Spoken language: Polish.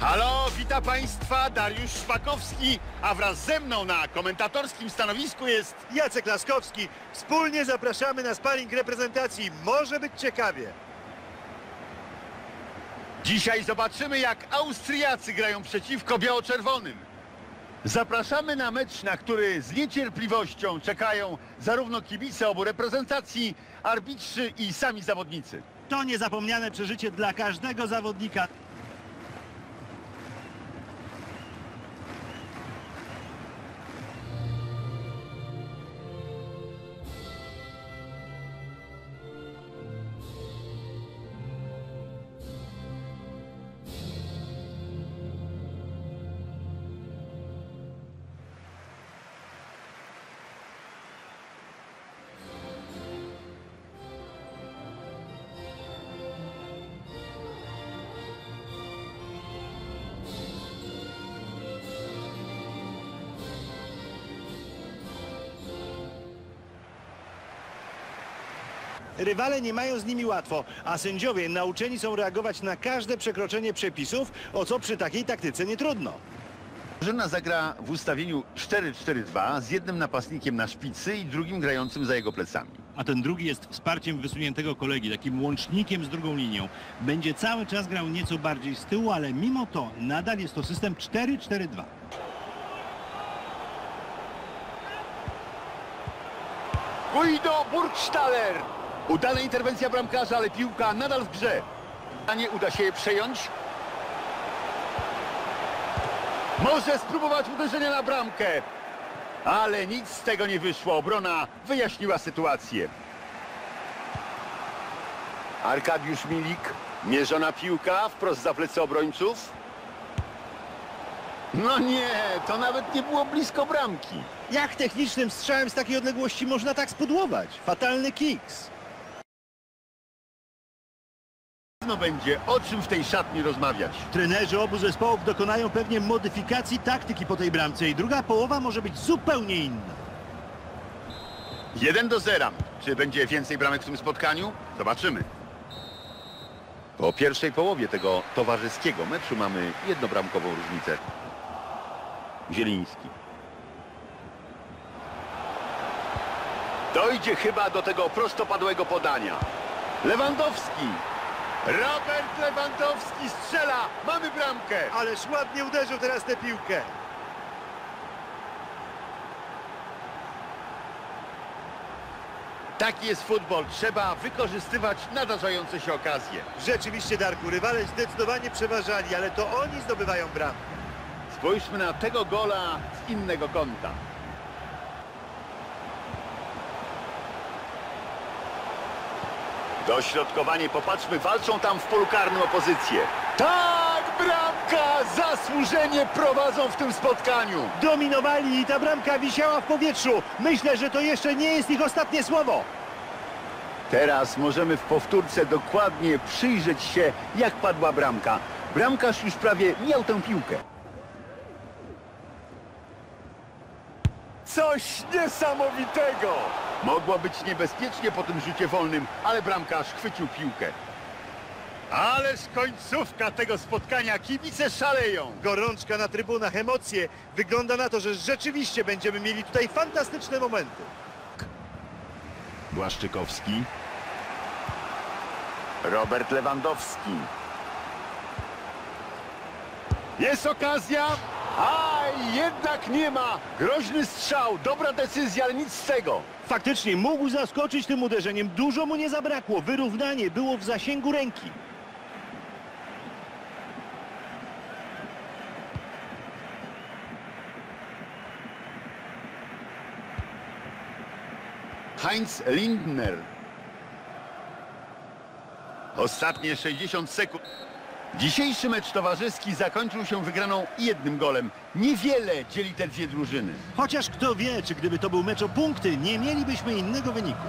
Halo, wita Państwa Dariusz Szpakowski, a wraz ze mną na komentatorskim stanowisku jest... Jacek Laskowski. Wspólnie zapraszamy na sparring reprezentacji. Może być ciekawie. Dzisiaj zobaczymy, jak Austriacy grają przeciwko biało-czerwonym. Zapraszamy na mecz, na który z niecierpliwością czekają zarówno kibice obu reprezentacji, arbitrzy i sami zawodnicy. To niezapomniane przeżycie dla każdego zawodnika. Rywale nie mają z nimi łatwo, a sędziowie nauczeni są reagować na każde przekroczenie przepisów, o co przy takiej taktyce nie trudno. Drużyna zagra w ustawieniu 4-4-2 z jednym napastnikiem na szpicy i drugim grającym za jego plecami. a ten drugi jest wsparciem wysuniętego kolegi, takim łącznikiem z drugą linią. Będzie cały czas grał nieco bardziej z tyłu, ale mimo to nadal jest to system 4-4-2. Guido Burgstaller. Udana interwencja bramkarza, ale piłka nadal w grze. Nie uda się je przejąć. Może spróbować uderzenia na bramkę. Ale nic z tego nie wyszło. Obrona wyjaśniła sytuację. Arkadiusz Milik. Mierzona piłka wprost za plecy obrońców. No nie, to nawet nie było blisko bramki. Jak technicznym strzałem z takiej odległości można tak spudłować? Fatalny kiks. Będzie o czym w tej szatni rozmawiać. Trenerzy obu zespołów dokonają pewnie modyfikacji taktyki po tej bramce i druga połowa może być zupełnie inna. 1 do 0. Czy będzie więcej bramek w tym spotkaniu? Zobaczymy. Po pierwszej połowie tego towarzyskiego meczu mamy jednobramkową różnicę. Zieliński. Dojdzie chyba do tego prostopadłego podania. Lewandowski. Robert Lewandowski strzela. Mamy bramkę. Ależ ładnie uderzył teraz tę piłkę. Taki jest futbol. Trzeba wykorzystywać nadarzające się okazje. Rzeczywiście, Darku, rywale zdecydowanie przeważali, ale to oni zdobywają bramkę. Spójrzmy na tego gola z innego kąta. Dośrodkowanie, popatrzmy, walczą tam w polu karnym opozycję. Tak, bramka! Zasłużenie prowadzą w tym spotkaniu. Dominowali i ta bramka wisiała w powietrzu. Myślę, że to jeszcze nie jest ich ostatnie słowo. Teraz możemy w powtórce dokładnie przyjrzeć się, jak padła bramka. Bramkarz już prawie miał tę piłkę. Coś niesamowitego! Mogło być niebezpiecznie po tym rzucie wolnym, ale bramkarz chwycił piłkę. Ależ końcówka tego spotkania, kibice szaleją. Gorączka na trybunach, emocje. Wygląda na to, że rzeczywiście będziemy mieli tutaj fantastyczne momenty. Błaszczykowski. Robert Lewandowski. Jest okazja, a jednak nie ma. Groźny strzał, dobra decyzja, ale nic z tego. Faktycznie mógł zaskoczyć tym uderzeniem. Dużo mu nie zabrakło. Wyrównanie było w zasięgu ręki. Heinz Lindner. Ostatnie 60 sekund. Dzisiejszy mecz towarzyski zakończył się wygraną jednym golem. Niewiele dzieli te dwie drużyny. Chociaż kto wie, czy gdyby to był mecz o punkty, nie mielibyśmy innego wyniku.